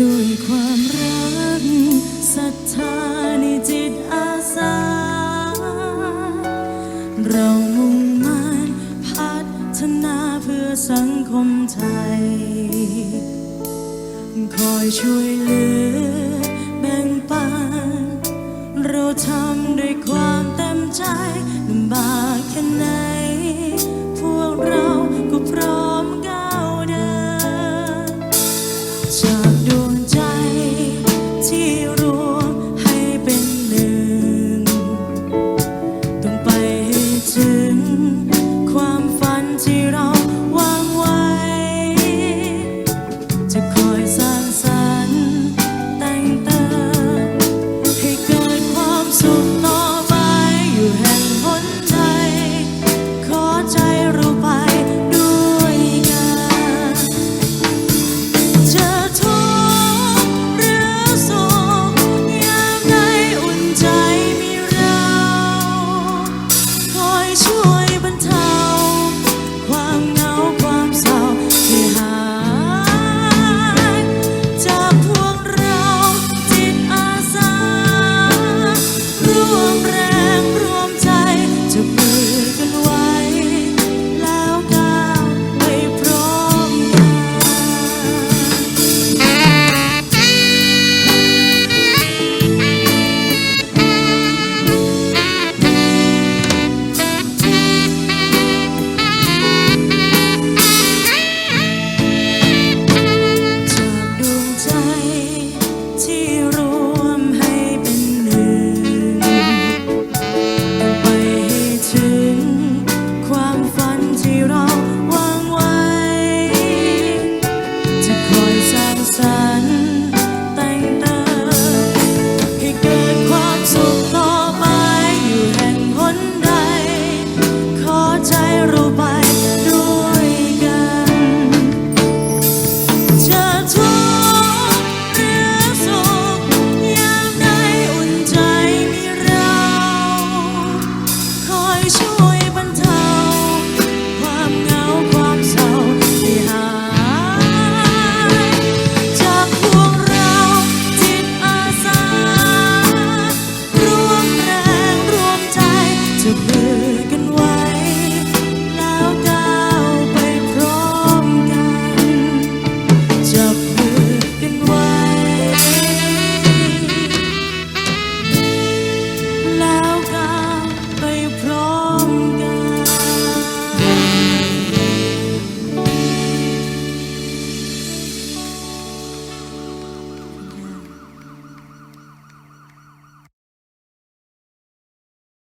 ด้วยความรักศรัทธาในจิตอาสา เรามุ่งมั่นพัฒนาเพื่อสังคมไทย คอยช่วยเหลือแบ่งปัน เราทำด้วยความเต็มใจลำบากแค่ไหน empty